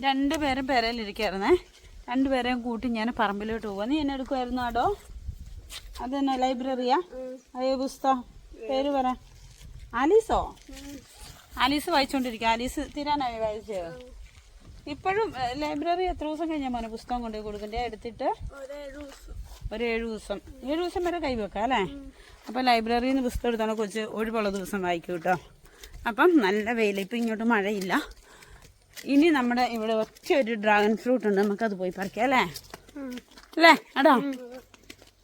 രണ്ടുപേരും പെരയിലിരിക്കായിരുന്നേ. രണ്ടുപേരെയും കൂട്ടി ഞാൻ പറമ്പിലോട്ട് പോകാം നീ എന്നെ എടുക്കുമായിരുന്നു ആടോ? അത് തന്നെ ലൈബ്രറിയാ? അതേ പുസ്തകം? പേര് പറ. ആലീസോ? ആലീസ് വായിച്ചോണ്ടിരിക്കുക ആലീസ് തീരാനായി വായിച്ചത്? ഇപ്പോഴും ലൈബ്രറി എത്ര ദിവസം കഴിഞ്ഞാൽ മോനെ പുസ്തകം കൊണ്ടുപോയി കൊടുക്കണ്ടേ എടുത്തിട്ട്? ഒരു ഏഴ് ദിവസം. ഏഴ് ദിവസം വരെ കൈ വെക്കാം അല്ലേ? അപ്പം ലൈബ്രറിയിൽ നിന്ന് പുസ്തകം എടുത്താണ് കൊച്ച്? ഒഴിവുള്ള ദിവസം വായിക്കും കേട്ടോ. അപ്പം നല്ല വെയിൽ ഇപ്പം ഇങ്ങോട്ട് മഴയില്ല. ഇനി നമ്മുടെ ഇവിടെ ഒറ്റ ഒരു ഡ്രാഗൺ ഫ്രൂട്ട് ഉണ്ട്. നമുക്കത് പോയി പറിക്കാം അല്ലേ? അല്ലേ അടോ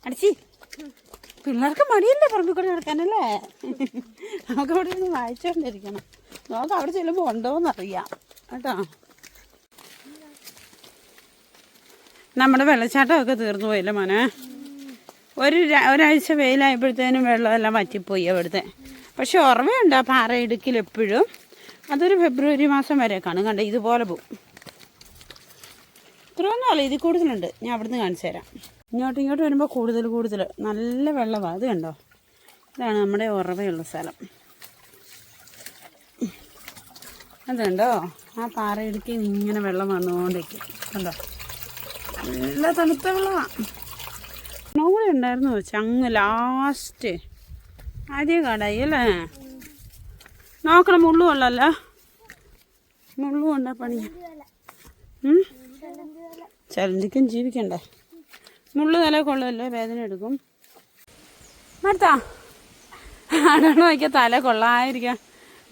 അടിച്ചി. പിള്ളേർക്ക് മടിയല്ലേ പറമ്പിൽ കൂടെ നടക്കാനല്ലേ നമുക്ക് അവിടെ നിന്ന് വായിച്ചുകൊണ്ടിരിക്കണം നമുക്ക് അവിടെ ചെല്ലുമ്പോൾ ഉണ്ടോയെന്ന് അറിയാം കേട്ടോ? നമ്മുടെ വെള്ളച്ചാട്ടമൊക്കെ തീർന്നു പോയില്ലേ മോനെ? ഒരു ഒരാഴ്ച വെയിലായപ്പോഴത്തേനും വെള്ളമെല്ലാം വറ്റിപ്പോയി അവിടുത്തെ. പക്ഷെ ഉറവയുണ്ട് ആ പാറ ഇടുക്കിൽ എപ്പോഴും. അതൊരു ഫെബ്രുവരി മാസം വരെ കാണും കണ്ട ഇതുപോലെ പോവും. ഇത്രയൊന്നും അല്ല ഇതിൽ കൂടുതലുണ്ട്. ഞാൻ അവിടുന്ന് കാണിച്ചു തരാം. ഇങ്ങോട്ടും ഇങ്ങോട്ട് വരുമ്പോൾ കൂടുതൽ കൂടുതൽ. നല്ല വെള്ളമാണ് അത് കണ്ടോ? ഇതാണ് നമ്മുടെ ഉറവയുള്ള സ്ഥലം. അതുണ്ടോ ആ പാറ ഇടുക്കി ഇങ്ങനെ വെള്ളം വന്നുകൊണ്ടിരിക്കും. കണ്ടോ? നല്ല തണുത്ത വെള്ളമാണ് നോളി ഉണ്ടായിരുന്നു ചങ്ങ് ലാസ്റ്റ്. ആദ്യം കടയല്ലേ നോക്കണം മുള്ളു കൊള്ളല്ല മുള്ളു കൊണ്ടാ പണിയാ. ഉം? ചലഞ്ചിക്കും ജീവിക്കണ്ടേ. മുള്ളു തല കൊള്ളല്ലേ വേദന എടുക്കും. മടുത്താ? ആടാണ് നോക്കിയ തല കൊള്ളായിരിക്കാം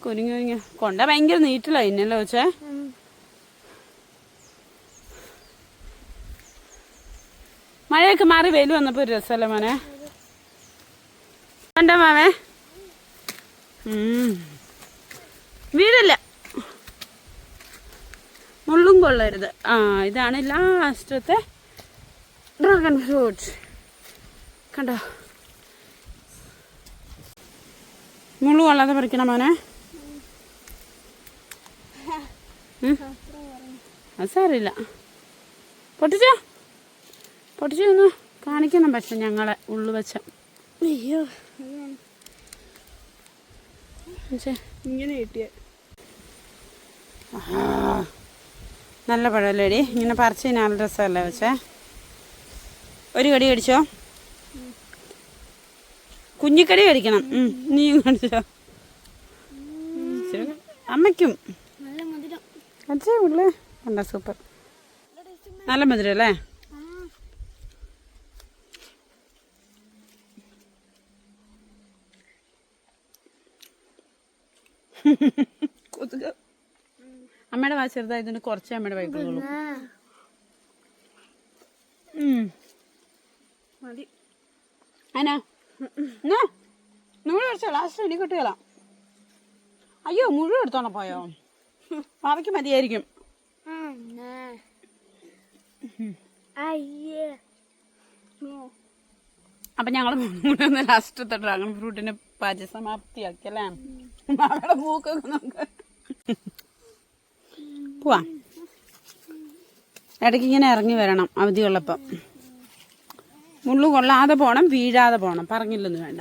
കുനിങ്ങി കുനിങ്ങി കൊണ്ട ഭയങ്കര നീറ്റില്ല ഇന്നല്ലോ വെച്ചേ മഴയൊക്കെ മാറി വെയിൽ വന്നപ്പോ ഒരു രസമല്ലേ മോനെ? കണ്ടോ മാമേ? ഉം. വീടില്ല മുള്ളും കൊള്ളരുത്. ആ ഇതാണ് ലാസ്റ്റത്തെ ഡ്രാഗൺ ഫ്രൂട്ട് കണ്ടോ? മുള്ളു കൊള്ളാതെ പറിക്കണം മോനെ. അത് സാറില്ല പൊട്ടിച്ചോ? പൊട്ടിച്ചു കാണിക്കണം പക്ഷെ ഞങ്ങളെ ഉള്ളു വെച്ച അയ്യോ ഇങ്ങനെ കിട്ടിയ. നല്ല പഴമല്ലേടി? ഇങ്ങനെ പറിച്ച് നല്ല രസമല്ലേ വെച്ചേ? ഒരു കടി കടിച്ചോ കുഞ്ഞിക്കടി കടിക്കണം നീയും കടിച്ചോ അമ്മയ്ക്കും. നല്ല മധുരം. അച്ഛേ ഉള്ളേ സൂപ്പർ. നല്ല മധുരം അല്ലേ? കൊതുക് അമ്മയുടെ വാ ചെറുതായതിന് കുറച്ചേ അമ്മയുടെ വൈകുന്നുള്ളൂ മതി. അനാ എന്നാ? നൂറ് കുറച്ച് ലാസ്റ്റ് ഇനി കിട്ടുകയില്ല അയ്യോ മുഴുവൻ എടുത്തോണം പോയോ? പാവയ്ക്ക് മതിയായിരിക്കും. അപ്പം ഞങ്ങൾ ഒന്ന് ലാസ്റ്റത്തെ ഡ്രാഗൺ ഫ്രൂട്ടിന് പാചക അല്ലേ മകളുടെ മൂക്കൊക്കെ നമുക്ക്. പോവാം. ഇടയ്ക്ക് ഇങ്ങനെ ഇറങ്ങി വരണം അവധിയുള്ളപ്പം. മുള്ളു കൊള്ളാതെ പോകണം വീഴാതെ പോകണം പറഞ്ഞില്ലെന്ന് വേണ്ട.